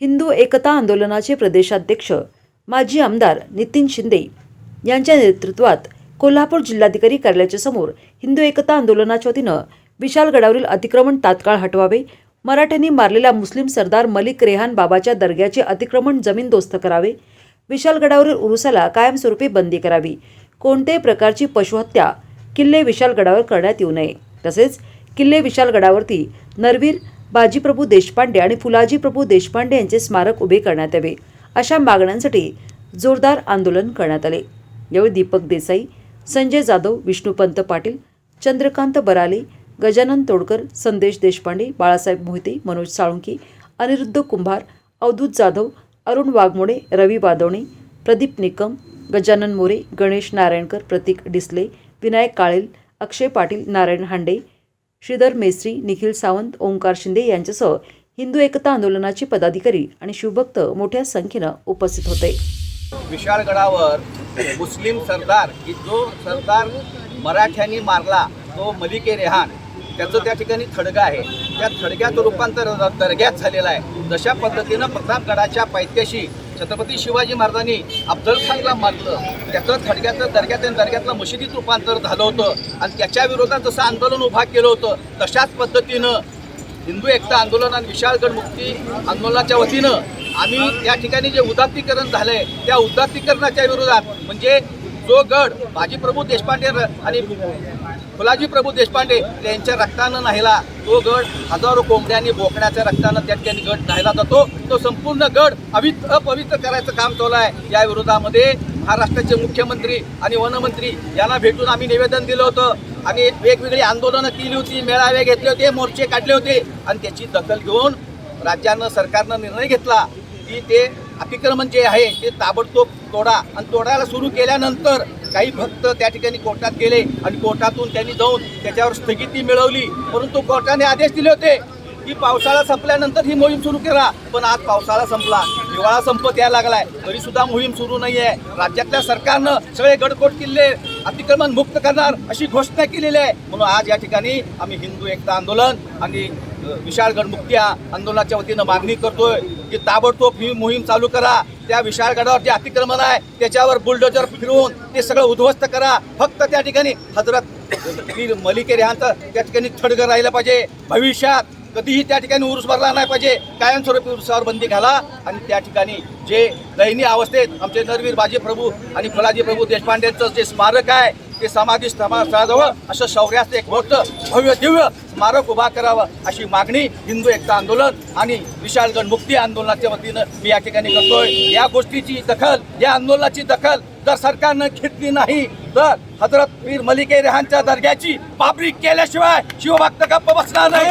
हिंदू एकता आंदोलनाचे प्रदेशाध्यक्ष माजी आमदार नितीन शिंदे यांच्या नेतृत्वात कोल्हापूर जिल्हाधिकारी कार्यालयाच्या समोर हिंदू एकता आंदोलनाच्या वतीनं विशालगडावरील अतिक्रमण तात्काळ हटवावे मराठ्यांनी मारलेल्या मुस्लिम सरदार मलिक रेहान बाबाच्या दर्ग्याचे अतिक्रमण जमीनदोस्त करावे विशालगडावरील उरुसाला कायमस्वरूपी बंदी करावी कोणत्याही प्रकारची पशुहत्या किल्ले विशालगडावर करण्यात येऊ नये. तसेच किल्ले विशालगडावरती नरवीर बाजीप्रभू देशपांडे आणि फुलाजी प्रभू देशपांडे यांचे स्मारक उभे करण्यात यावे अशा मागण्यांसाठी जोरदार आंदोलन करण्यात आले. यावेळी दीपक देसाई संजय जाधव विष्णुपंत पाटील चंद्रकांत बराले गजानन तोडकर संदेश देशपांडे बाळासाहेब मोहिते मनोज साळुंकी अनिरुद्ध कुंभार अवधूत जाधव अरुण वाघमोडे रवी बादवणे प्रदीप निकम गजानन मोरे गणेश नारायणकर प्रतीक डिसले विनायक काळेल अक्षय पाटील नारायण हांडे श्रीधर मेस्त्री निखिल सावंत ओंकार शिंदे यांच्यासह हिंदू एकता आंदोलनाचे पदाधिकारी आणि शिवभक्त मोठ्या संख्येनं उपस्थित होते. विशाळगडावर मुस्लिम सरदार की जो सरदार मराठ्यांनी मारला तो मलिके रेहान. त्याचं त्या ठिकाणी थडगा आहे. त्या थडग्याचं रूपांतर दर्ग्यात झालेलं आहे. जशा पद्धतीनं प्रतापगडाच्या पायथ्याशी छत्रपती शिवाजी महाराजांनी अफजल खानला मारलं त्याचं थडक्यातलं दर्ग्यात दर्ग्यातलं मशिदीत रूपांतर झालं होतं. आणि त्याच्या विरोधात जसं आंदोलन उभा केलं होतं तशाच पद्धतीनं हिंदू एकता आंदोलन आणि विशाळगड मुक्ती आंदोलनाच्या वतीनं आम्ही त्या ठिकाणी जे उदात्तीकरण झालंय त्या उदात्तीकरणाच्या विरोधात म्हणजे जो गड बाजीप्रभू देशपांडे र- आणि फुलाजी प्रभू देशपांडे यांच्या रक्तानं नाहीला तो गड हजारो कोंबड्यांनी आणि बोकड्याच्या रक्तानं त्या ठिकाणी गड नाहीला जातो. तो संपूर्ण गड अवित अपवित्र करायचं काम चालू आहे या विरोधामध्ये महाराष्ट्राचे मुख्यमंत्री आणि वनमंत्री यांना भेटून आम्ही निवेदन दिलं होतं. आणि वेगवेगळी आंदोलनं केली होती मेळावे घेतले होते मोर्चे काढले होते. आणि त्याची दखल घेऊन राज्यानं सरकारनं निर्णय घेतला की ते अतिक्रमण जे म्हणजे आहे ते ताबडतोब तोडा. आणि तोडायला सुरू केल्यानंतर काही भक्त त्या ठिकाणी कोर्टात गेले आणि कोर्टातून त्यांनी जाऊन त्याच्यावर स्थगिती मिळवली. परंतु कोर्टाने आदेश दिले होते की पावसाळा संपल्यानंतर ही मोहीम सुरू करा. पण आज पावसाळा संपला. हिवाळा संपत यायला लागलाय. तरी सुद्धा मोहीम सुरू नाही आहे राज्यातल्या सरकारनं सगळे गडकोट किल्ले अतिक्रमण मुक्त करणार अशी घोषणा केलेली आहे. म्हणून आज या ठिकाणी आम्ही हिंदू एकता आंदोलन आणि विशाळगड मुक्ती आंदोलनाच्या वतीनं मागणी करतोय. की ताबडतोब ही मोहीम चालू करा. त्या विशाळगडावर जे अतिक्रमण आहे त्याच्यावर बुलडोजर फिरवून ते सगळं उद्ध्वस्त करा. फक्त त्या ठिकाणी हजरत पीर मलिके रेहांचं त्या ठिकाणी थडगं राहिलं पाहिजे. भविष्यात कधीही त्या ठिकाणी उरूस भरला नाही पाहिजे. कायमस्वरूपी उरुसावर बंदी घाला आणि त्या ठिकाणी जे दयनीय अवस्थेत आमचे नरवीर बाजी प्रभू आणि फुलाजी प्रभू देशपांडेंचं जे स्मारक आहे ते समाधी स्थमा- स्थळाजवळ असं शौर्याचं एक मोठं भव्य दिव्य स्मारक उभा करावं अशी मागणी हिंदू एकता आंदोलन आणि विशालगण मुक्ती आंदोलनाच्या वतीनं मी या ठिकाणी करतोय. या गोष्टीची दखल या आंदोलनाची दखल जर सरकारनं घेतली नाही तर हजरत पीर मलिके रेहानच्या दर्ग्याची पाबरी केल्याशिवाय शिवभक्त गप्प बसणार नाही.